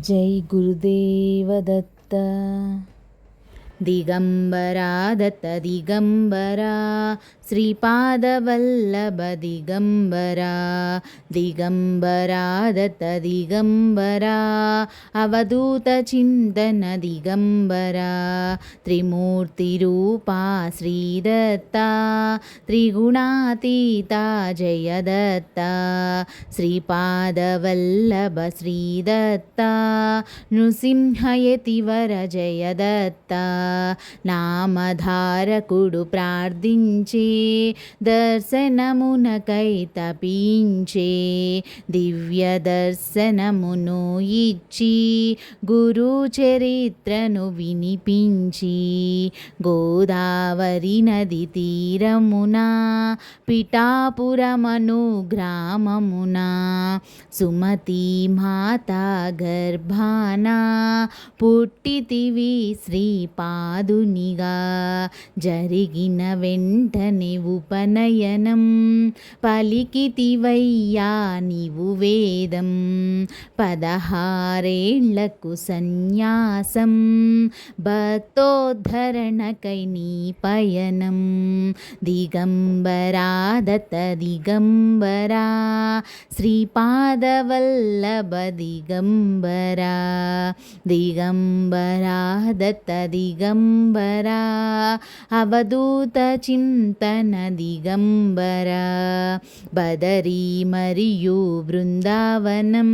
జై గురుదేవదత్త దిగంబరా దత్త దిగంబరా శ్రీపాదవల్లభ దిగంబరా దిగంబరా దత్త దిగంబరా అవధూత చింతన దిగంబరా త్రిమూర్తి రూపా శ్రీదత్త త్రిగుణాతీత జయదత్త శ్రీపాదవల్లభ శ్రీదత్త నృసింహయతివర జయదత్త నామధారకుడు ప్రార్థించే దర్శనమునకై తపించే దివ్య దర్శనమును ఇచ్చి గురు చరిత్రను వినిపించి గోదావరి నది తీరమున పిఠాపురమను గ్రామమున సుమతి మాత గర్భాన పుట్టితివి శ్రీపాదునిగా జరిగిన వెంటనే ఉపనయనం. పలికితివయ్యా నీవు వేదం. పదహారేళ్ళకు సన్యాసం. భక్తోద్ధరణకై నీ పయనం. దిగంబరా దత్త దిగంబరా. శ్రీపాదవల్లభ దిగంబరా. దిగంబరా దత్త దిగంబరా అవధూత చింతన దిగంబరా బదరీ మరియు బృందావనం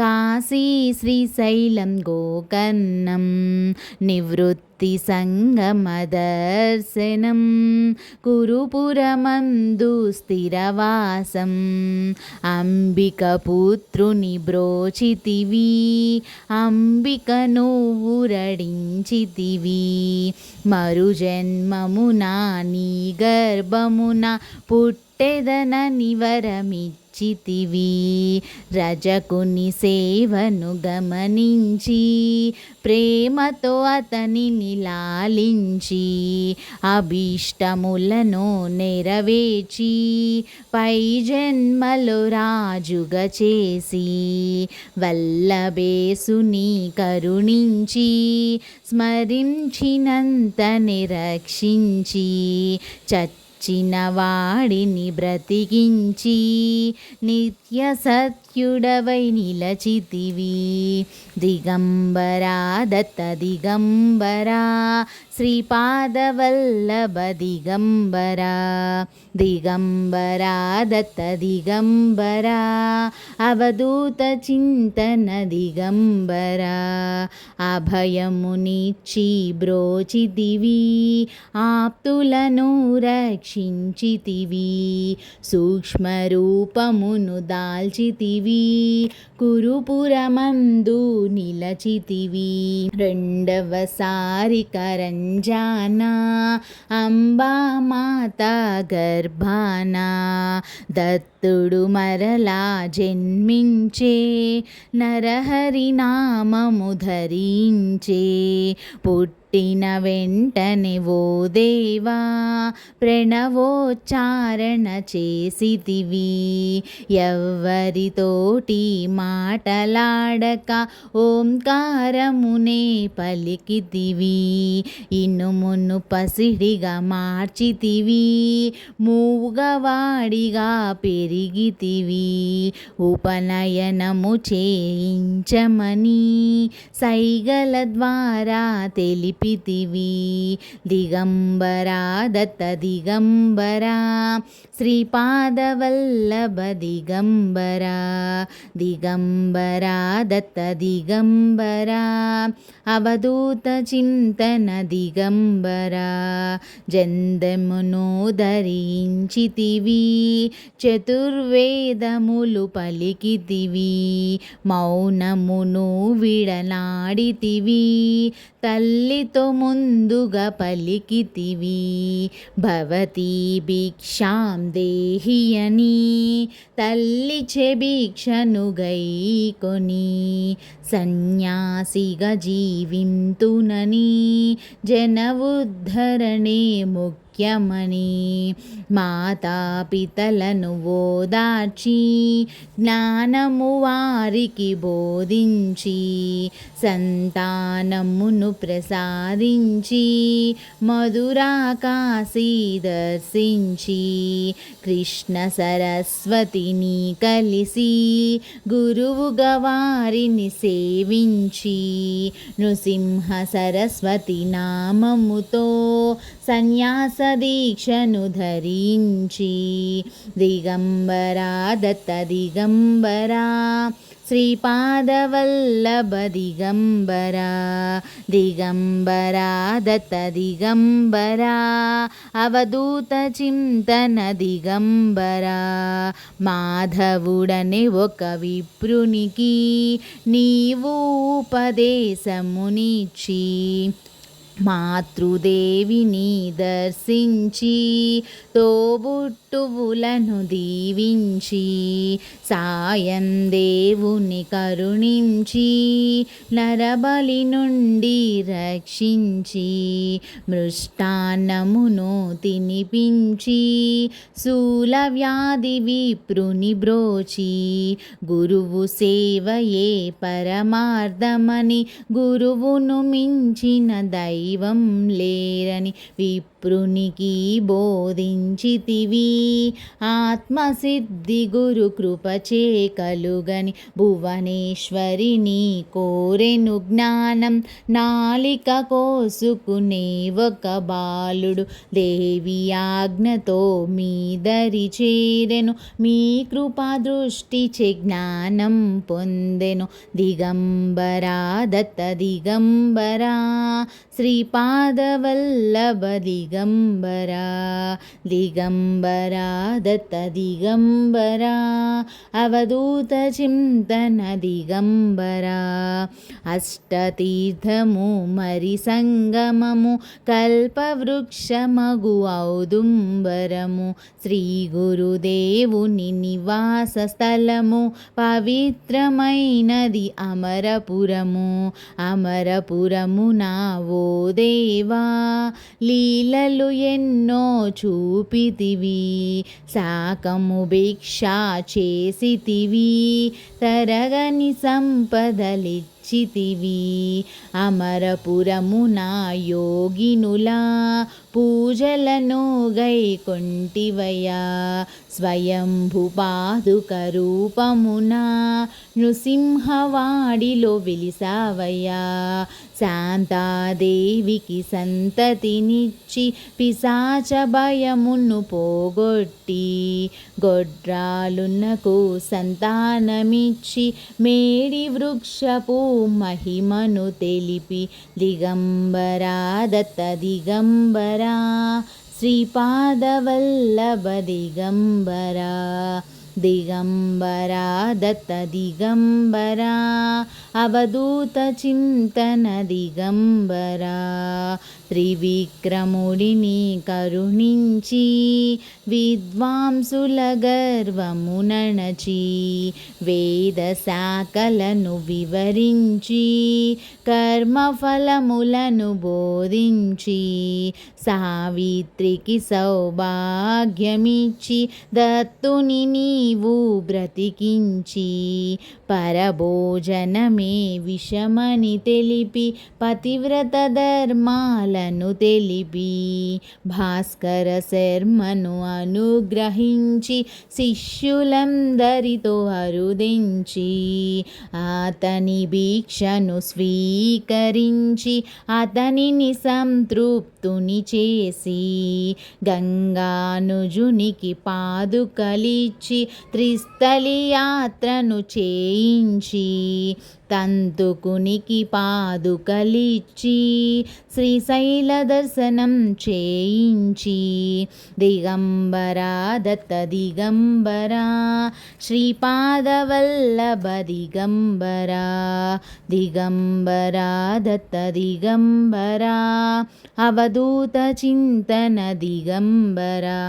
కాశీ శ్రీశైలం గోకర్ణం నివృత్తి భక్తి సంగమదర్శనం కురుపురమందు స్థిరవాసం. అంబిక బ్రోచితివి. అంబిక నువ్వు రడించితివి మరుజన్మమున నీ గర్భమున పుట్టెదన వరమిచ్చి చితివి రజకుని సేవను గమనించి ప్రేమతో అతనిని లాలించి అభీష్టములను నెరవేర్చి పై జన్మలో రాజుగా చేసి వల్లభేసుని కరుణించి స్మరించినంత నిరక్షించి చ వచ్చిన వాడిని బ్రతికించి నిత్య సత్యుడవై నిలచితివి. దిగంబరా దత్త దిగంబరా శ్రీపాదవల్లభ దిగంబరా. దిగంబరా దత్త దిగంబరా అవధూత చింతన దిగంబరా. అభయమునిచ్చి బ్రోచితివి ఆప్తులను రక్షించితివి సూక్ష్మరూపమును దాల్చితివి కురుపురమందు నిలచితివి. రెండవసారి కరంజానా అంబామాత గర్భానా దత్తుడు మరలా జన్మించే నరహరి నామము ధరించే పుట్టి పుట్టిన వెంటనే ఓ దేవా ప్రణవోచ్చారణ చేసితివి. ఎవ్వరితోటి మాటలాడక ఓంకారమునే పలికితివి. ఇనుమును పసిడిగా మార్చితివి. మూగవాడిగా పెరిగితివి. ఉపనయనము చేయించమని సైగల ద్వారా తెలిపి పితివి దిగంబరా దత్త దిగంబరా. శ్రీపాదవల్లభ దిగంబరా. దిగంబరా దత్త దిగంబరా. అవధూత చింతన దిగంబరా. జందమును ధరించితివి చతుర్వేదములు పలికితివి. మౌనమును విడనాడితివి. తల్లితో ముందుగా పలికితివి. భవతి భిక్షాం దేహి అని తల్లి చెభిక్షను గైకొని. సన్యాసిగా జీవింతునని. జన ముక్తి ముఖ్యమని మాతాపితలను ఓదార్చి జ్ఞానము వారికి బోధించి సంతానమును ప్రసాదించి మధురాకాశీ దర్శించి కృష్ణ సరస్వతిని కలిసి గురువుగా వారిని సేవించి నృసింహ సరస్వతి నామముతో సన్యాస దీక్షను ధరించి దిగంబరా దత్త దిగంబరా శ్రీపాదవల్లభ దిగంబరా దిగంబరా దత్త దిగంబరా అవధూత చింతన దిగంబరా మాధవుడనే ఒక విప్రునికి నీవు ఉపదేశమునిచ్చి మాతృదేవిని దర్శించి తోబుట్టువులను దీవించి సాయం దేవుని కరుణించి నరబలి నుండి రక్షించి మృష్టాన్నమును తినిపించి శూల వ్యాధి విప్రుని బ్రోచి గురువు సేవయే పరమార్థమని గురువును మించిన దై దైవం లేరని విప్రునికి బోధించితివి. ఆత్మసిద్ధి గురు కృపచే కలుగని భువనేశ్వరిని కోరెను జ్ఞానం. నాలిక కోసుకునే ఒక బాలుడు. దేవి ఆజ్ఞతో మీ దరి చేరెను. మీ కృపా దృష్టి చే జ్ఞానం పొందెను. దిగంబరా దత్త దిగంబరా. శ్రీపాదవల్లభ దిగ దిగంబరా దత్త దిగంబరా అవధూత చింతన దిగంబరా అష్టతీర్థము మరి సంగమము కల్పవృక్ష కల్పవృక్షమగు ఔదుంబరము శ్రీ గురుదేవుని నివాస స్థలము పవిత్రమైనది అమరపురము అమరపురము నా ఓ దేవా లీలలు ఎన్నో చూపితివి. సాకము భిక్ష చేసితివి. తరగని సంపదలిచ్చితివి. అమరపురము యోగినులా పూజలను గైకొంటివయా స్వయంభు పాదుక రూపమున నృసింహవాడిలో వెలిసావయ్యా. శాంతాదేవికి సంతతినిచ్చి పిశాచ భయమును పోగొట్టి గొడ్రాలున్నకు సంతానమిచ్చి మేడి వృక్షపు మహిమను తెలిపి దిగంబరా దత్త దిగంబరా శ్రీపాదవల్లభ దిగంబరా దిగంబరా దత్త దిగంబరా అవధూత చింతన దిగంబరా త్రివిక్రముడిని కరుణించి విద్వాంసుల గర్వము నణచి వేద శాఖలను వివరించి కర్మఫలములను బోధించి సావిత్రికి సౌభాగ్యమిచ్చి దత్తుని నీవు బ్రతికించి పరభోజనమే విషమని తెలిపి పతివ్రత ధర్మాలను తెలిపి భాస్కర శర్మను అనుగ్రహించి శిష్యులందరితో అరుదించి అతని భిక్షను స్వీకరించి అతనిని సంతృప్తి సంతృప్తుని చేసి గంగానుజునికి పాదుకలిచ్చి త్రిస్థలి యాత్రను చేయించి తంతుకునికి పాదుకలిచ్చి శ్రీశైల దర్శనం చేయించి దిగంబరా దత్త దిగంబరా శ్రీపాదవల్లభ దిగంబరా దిగంబరా దత్త దిగంబరా అవధూత చింతన దిగంబరా.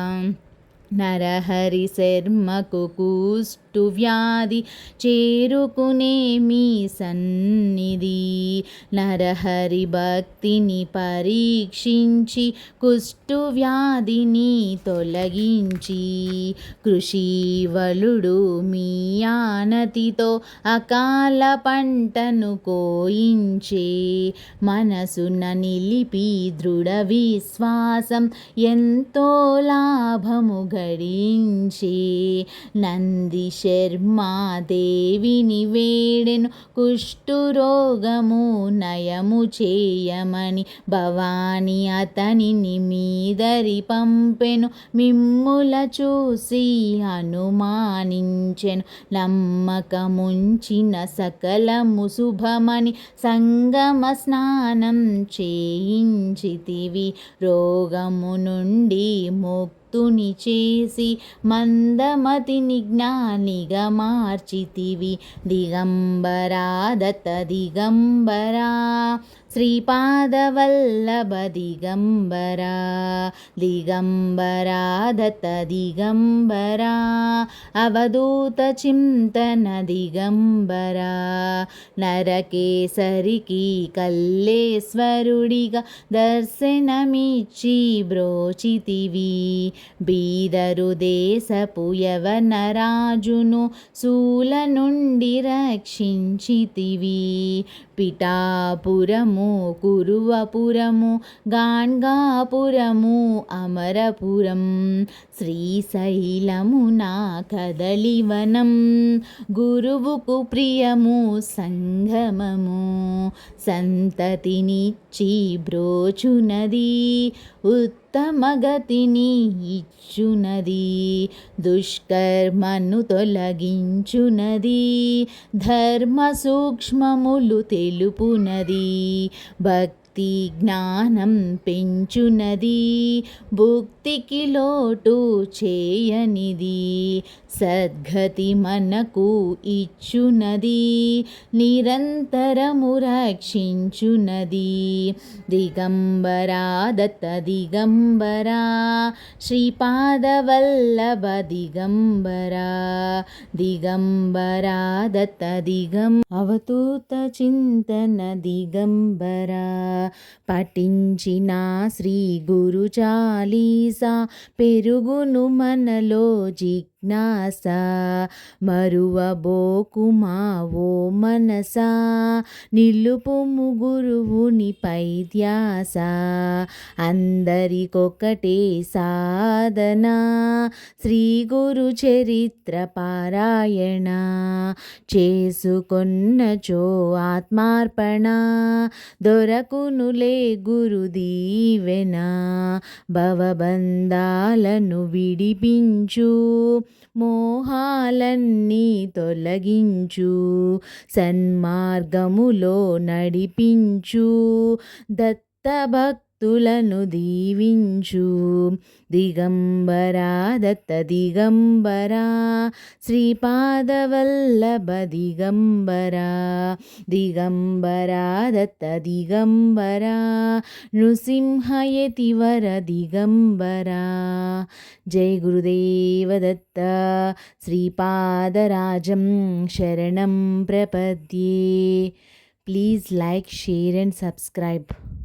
నరహరి శర్మకు కూస్టు వ్యాధి చేరుకునే మీ సన్నిధి. నరహరి భక్తిని పరీక్షించి కుష్టు వ్యాధిని తొలగించి కృషివలుడు మీ ఆనతితో అకాల పంటను కోయించే మనసున నిలిపి దృఢ విశ్వాసం ఎంతో లాభముగా గడించే నంది శర్మాదేవిని వేడెను కుష్ఠురోగము నయము చేయమని భవాని అతనిని మీదరి పంపెను మిమ్ముల చూసి అనుమానించెను. నమ్మకముంచిన సకలము శుభమని సంగమ స్నానం చేయించితివి. రోగము నుండి భక్తుని చేసి మందమతిని జ్ఞానిగా మార్చితివి. దిగంబరా దత్త దిగంబరా శ్రీపాదవల్లభ దిగంబరా దిగంబరా దత్త దిగంబరా అవధూత చింతన దిగంబరా నరకేసరికి కల్లేశ్వరుడిగా దర్శనమిచ్చి బ్రోచితివి బీదరు దేశపు యవనరాజును శూల నుండి రక్షించితివి పిఠాపురము కురువపురము గాన్గాపురము అమరపురం శ్రీశైలము నా కదలివనం గురువుకు ప్రియము సంగమము సంతతినిచ్చి బ్రోచునది ఉత్తమగతిని ఇచ్చునది దుష్కర్మను తొలగించునది ధర్మ సూక్ష్మములు తెలుపునది భక్తి భక్తి జ్ఞానం పెంచునది భుక్తికి లోటు చేయనిది సద్గతి మనకు ఇచ్చునది నిరంతరము రక్షించునది. దిగంబరా దత్త దిగంబరా శ్రీపాదవల్లభ దిగంబరా దిగంబరా దత్త దిగం అవతూత చింతన దిగంబరా. పఠించిన శ్రీ గురు చాలీసా పెరుగును మనలో జిజ్ఞాస మరువబోకుమా ఓ మనసా నిలుపుము గురువుని పై ధ్యాస అందరికొకటే సాధన శ్రీ గురు చరిత్ర పారాయణ చేసుకొన్నచో ఆత్మార్పణ దొరకునులే గురు దీవెన భవబంధాలను విడిపించు మోహాలన్నీ తొలగించు సన్మార్గములో నడిపించు దత్త భక్తులను దీవించు. దిగంబరా దత్త దిగంబరా శ్రీపాదవల్లభ దిగంబరా. దిగంబరా దత్త దిగంబరా నృసింహయతివర దిగంబరా. జై గురుదేవదత్త శ్రీపాదరాజం శరణం ప్రపద్యే. Please like share and subscribe.